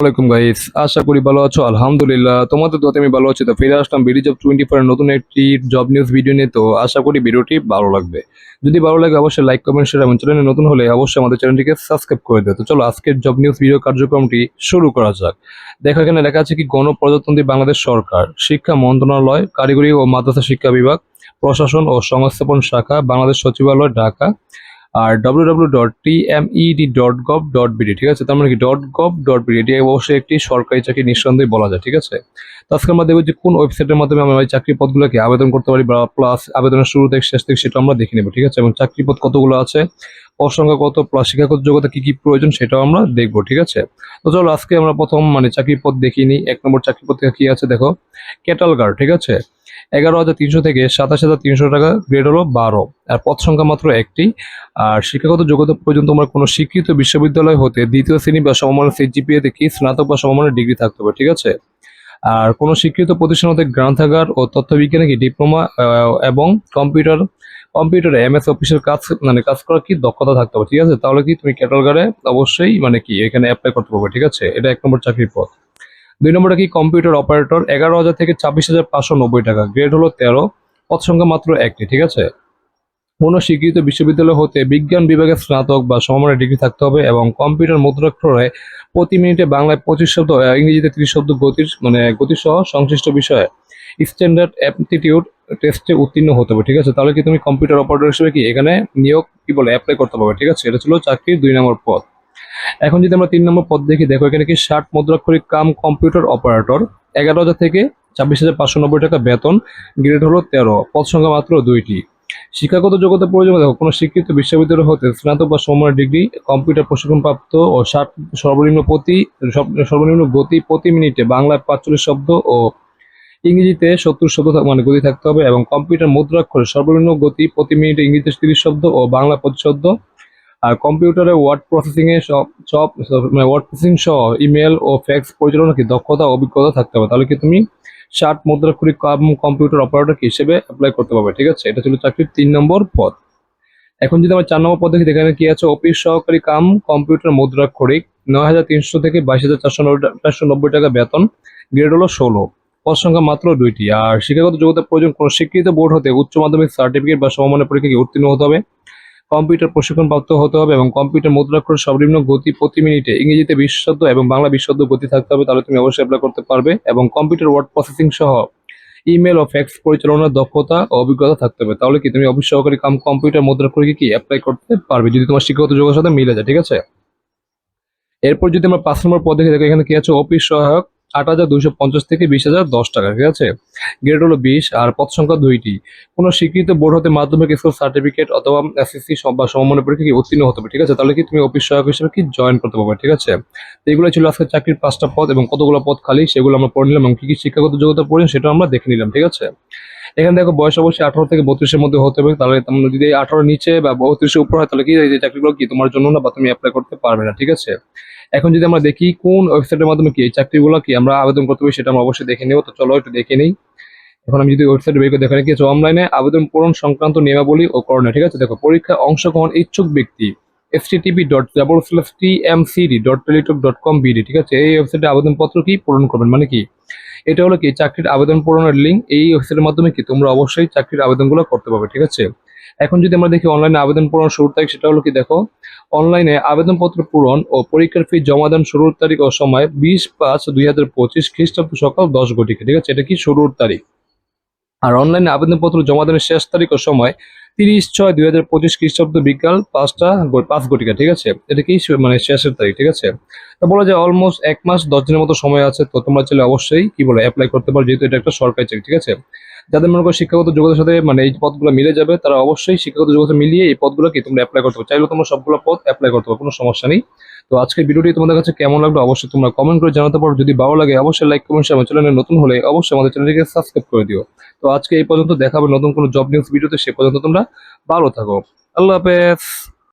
ওয়ালাইকুম গাইস আশা করি ভালো আছো, আলহামদুলিল্লাহ। তোমাদের তো আমি ভালো আছি। তো ফিরে আসলাম বিডি জব টোয়েন্টি ফোর নতুন একটি জব নিউজ ভিডিও নিয়ে। তো আশা করি ভিডিওটি ভালো লাগবে। যদি ভালো লাগে অবশ্যই লাইক কমেন্ট শেয়ার এবং চ্যানেলে নতুন হলে অবশ্যই আমাদের চ্যানেলটিকে সাবস্ক্রাইব করে দেয় তো চলো আজকের জব নিউজ ভিডিও কার্যক্রমটি শুরু করা যাক। দেখো, এখানে লেখা আছে কি, গণপ্রজাতন্ত্রী বাংলাদেশ সরকার, শিক্ষা মন্ত্রণালয়, কারিগরি ও মাদ্রাসা শিক্ষা বিভাগ, প্রশাসন ও সংস্থাপন শাখা, বাংলাদেশ সচিবালয়, ঢাকা। আর W W dot T M TMED dot gov dot BD ঠিক আছে? তার মানে কি? ডট গভ ডট বিডি এটি অবশ্যই একটি সরকারি চাকরি নিঃসন্দেহে বলা যায়, ঠিক আছে? তো আজকে আমরা দেখব যে কোন ওয়েবসাইটের মাধ্যমে আমরা চাকরি পদগুলোকে আবেদন করতে পারি বা প্লাস আবেদনের শুরু থেকে শেষ থেকে সেটা আমরা দেখে নেব, ঠিক আছে? এবং চাকরি পদ কতগুলো আছে? অসংখ্য কত? প্লাস শিক্ষাগত যোগ্যতা কি কি প্রয়োজন সেটাও আমরা দেখব, ঠিক আছে? তো চলো আজকে আমরা প্রথম মানে চাকরি পদ দেখিনি এক নম্বর চাকরি পদ কি আছে? দেখো ক্যাটাল গার্ড ঠিক আছে? এগারো হাজার তিনশো থেকে সাতাশ হাজার তিনশো টাকা গ্রেড হলো বারো। আর পদ সংখ্যা মাত্র একটি। আর শিক্ষাগত যোগ্যতা পর্যন্ত তোমার কোনো স্বীকৃত বিশ্ববিদ্যালয় হতে দ্বিতীয় শ্রেণি বা সমমানের সিজিপিএ থেকে স্নাতক বা সমমানের ডিগ্রি থাকতে হবে, ঠিক আছে? আর কোনো স্বীকৃত প্রতিষ্ঠান হতে গ্রন্থাগার ও তথ্যবিজ্ঞানে কি ডিপ্লোমা এবং কম্পিউটার কম্পিউটারে এম এস অফিসের কাজ মানে কাজ করার কি দক্ষতা থাকতে হবে, ঠিক আছে? তাহলে কি তুমি ক্যাটালগারে অবশ্যই মানে কি, এখানে অ্যাপ্লাই করতে পারবে, ঠিক আছে? এটা এক নম্বর চাকরির পদ দুই নম্বরটা কি? কম্পিউটার অপারেটর এগারো হাজার থেকে ছাব্বিশ হাজার পাঁচশো নব্বই টাকা। গ্রেড হলো তেরো পদ সংখ্যা মাত্র একটি, ঠিক আছে? কোনো স্বীকৃত বিশ্ববিদ্যালয় হতে বিজ্ঞান বিভাগের স্নাতক বা সমমানের ডিগ্রি থাকতে হবে এবং কম্পিউটার মুদ্রাক্ষরে প্রতি মিনিটে বাংলায় পঁচিশ শব্দ ইংরেজিতে ত্রিশ শব্দ গতির মানে গতিসহ সংশ্লিষ্ট বিষয়ে স্ট্যান্ডার্ড অ্যাপটিটিউড টেস্টে উত্তীর্ণ হতে হবে, ঠিক আছে? তাহলে কি তুমি কম্পিউটার অপারেটর হিসেবে কি এখানে নিয়োগ কি বলে অ্যাপ্লাই করতে পারবে, ঠিক আছে? এটা ছিল চাকরির দুই নম্বর পদ এখন যদি আমরা তিন নম্বর পদ দেখি, দেখো এখানে কি ষাট মুদ্রাক্ষরিক কাম কম্পিউটার অপারেটর, এগারো হাজার থেকে ছাব্বিশ হাজার পাঁচশো নব্বই টাকা বেতন, গ্রেড হলো তেরো, পদ সংখ্যা মাত্র দুইটি। শিক্ষাগত যোগ্যতা প্রয়োজন, দেখো, কোনো স্বীকৃত বিশ্ববিদ্যালয় হতে স্নাতক বা সময়ের ডিগ্রি, কম্পিউটার প্রশিক্ষণপ্রাপ্ত ও ষাট সর্বনিম্ন প্রতি সর্বনিম্ন গতি প্রতি মিনিটে বাংলায় পাঁচচল্লিশ শব্দ ও ইংরেজিতে সত্তর শব্দ মানে গতি থাকতে হবে এবং কম্পিউটার মুদ্রাক্ষরে সর্বনিম্ন গতি প্রতি মিনিটে ইংরেজিতে তিরিশ শব্দ ও বাংলা পঁচিশ শব্দ আর কম্পিউটারে ওয়ার্ড প্রসেসিং এ সব সব মানে ওয়ার্ড প্রসেসিং সহ ইমেল ও ফ্যাক্স পরিচালনা কি দক্ষতা, অভিজ্ঞতা থাকতে হবে। তাহলে কি তুমি ষাট মুদ্রাক্ষরিক কাম কম্পিউটার অপারেটর হিসেবে অ্যাপ্লাই করতে পারবে, ঠিক আছে? এটা ছিল চাকরির তিন নম্বর পদ। এখন যদি আমরা চার নম্বর পদ দেখি এখানে কি আছে অফিস সহকারী কাম কম্পিউটার মুদ্রাক্ষরিক নয় হাজার তিনশো থেকে বাইশ হাজার চারশো চারশো নব্বই টাকা বেতন গ্রেড হলো ষোলো। পদ সংখ্যা মাত্র দুইটি। আর শিক্ষাগত যোগ্যতা প্রয়োজন কোনো স্বীকৃত বোর্ড হতে উচ্চ মাধ্যমিক সার্টিফিকেট বা সমমানের পরীক্ষায় উত্তীর্ণ হতে হবে? কম্পিউটার প্রশিক্ষণপ্রাপ্ত হতে হবে এবং কম্পিউটার মুদ্রাক্ষর সর্বনিম্ন গতি প্রতি মিনিটে ইংরেজিতে বিশ শব্দ এবং বাংলা বিশ শব্দ গতি থাকতে হবে, তাহলে তুমি অবশ্যই অ্যাপ্লাই করতে পারবে এবং কম্পিউটার ওয়ার্ড প্রসেসিং সহ ইমেল ও ফ্যাক্স পরিচালনার দক্ষতা ও অভিজ্ঞতা থাকতে হবে। তাহলে কি তুমি অফিস সহকারী কাম কম্পিউটার মুদ্রাক্ষরিকে কি অ্যাপ্লাই করতে পারবে? যদি তোমার শিক্ষাগত যোগ্যতার সাথে মিলে যায়, ঠিক আছে? এরপর যদি আমরা পাঁচ নম্বর পদ দেখে দেখো, এখানে কি আছে? অফিস সহায়ক আট হাজার দুইশো পঞ্চাশ থেকে বিশ হাজার দশ টাকা, ঠিক আছে? গ্রেড হলো বিশ, আর পদ সংখ্যা দুইটি। কোনো স্বীকৃত বোর্ড হতে মাধ্যমিক স্কুল সার্টিফিকেট অথবা এসএসসি বা সমমানের পরীক্ষা কি উত্তীর্ণ হতে হবে ঠিক আছে? তাহলে কি তুমি অফিস সহায়ক হিসেবে কি জয়েন করতে পারবে, ঠিক আছে? তো এগুলো ছিল আজকে চাকরির পাঁচটা পদ এবং কতগুলো পদ খালি, সেগুলো আমরা পড়ে নিলাম এবং কি কি শিক্ষাগত যোগ্যতা পড়েন সেটা আমরা দেখে নিলাম, ঠিক আছে? এখানে দেখো বয়স অবশ্যই আঠারো থেকে বত্রিশের মধ্যে হতে হবে তাহলে তোমরা যদি আঠারো নিচে বা বত্রিশের উপর হয়, তাহলে কি এই চাকরিগুলো কি তোমার জন্য না বা তুমি অ্যাপ্লাই করতে পারবে না, ঠিক আছে? এখন যদি আমরা দেখি কোন ওয়েবসাইটের মাধ্যমে কি এই চাকরিগুলো কি আমরা আবেদন করতে পারি, সেটা আমরা অবশ্যই দেখে নেব। তো চলো একটু দেখে নিই। এখন আমি যদি ওয়েবসাইট বের করে কি আছে অনলাইনে আবেদন পূরণ সংক্রান্ত নিয়মাবলী ও করণীয়, ঠিক আছে? দেখো, পরীক্ষায় অংশগ্রহণ ইচ্ছুক ব্যক্তি FTTP dot double slash T M CD dot Teletalk dot com BD ঠিক আছে? এই ওয়েবসাইটে আবেদনপত্র কি? পূরণ করবেন মানে কি? এটা হলো কি, চাকরির আবেদন পূরণের লিঙ্ক এই ওয়েবসাইটের মাধ্যমে কি তোমরা অবশ্যই চাকরির আবেদনগুলো করতে পারবে, ঠিক আছে? এখন যদি আমরা দেখি অনলাইনে আবেদন পূরণ শুরুর তারিখ, সেটা হলো কি দেখো? অনলাইনে আবেদনপত্র পূরণ ও পরীক্ষার ফি জমা দেন শুরুর তারিখ ও সময় বিশ পাঁচ দুই হাজার পঁচিশ খ্রিস্টাব্দ সকাল দশ ঘটিকে, ঠিক আছে? এটা কি শুরুর তারিখ? আর অনলাইনে আবেদনপত্র জমা দেনের শেষ তারিখ ও সময় তিরিশ ছয় দুই হাজার পঁচিশ খ্রিস্টাব্দ বিকাল পাঁচটা পাঁচ ঘটিকা, ঠিক আছে? এটা কি মানে শেষের তারিখ, ঠিক আছে? তো বলা যায় অলমোস্ট এক মাস, দশ দিনের মতো সময় আছে। তো তোমরা চাইলে অবশ্যই কি বলে অ্যাপ্লাই করতে পারো, যেহেতু এটা একটা সরকারি চাকরি, ঠিক আছে? যাদের মনে করো শিক্ষাগত যোগ্যতার সাথে মানে এই পদগুলো মিলে যাবে, তারা অবশ্যই শিক্ষাগত যোগ্যতা মিলিয়ে এই পদগুলো কি তোমরা অ্যাপ্লাই করতে পারো। চাইলে তোমরা সবগুলো পদ অ্যাপ্লাই করতে পারো, কোনো সমস্যা নেই। তো আজকের ভিডিওটি তোমাদের কাছে কেমন লাগল অবশ্যই তোমরা কমেন্ট করে জানাতে পারো। যদি ভালো লাগে, অবশ্যই লাইক কমেন্ট শেয়ার চ্যানেলে নতুন হলে অবশ্যই আমাদের চ্যানেলটিকে সাবস্ক্রাইব করে দিও। তো আজকে এই পর্যন্ত দেখাবে নতুন কোনো জব নিউজ ভিডিওতে সে পর্যন্ত তোমরা ভালো থাকো। আল্লাহ হাফেজ।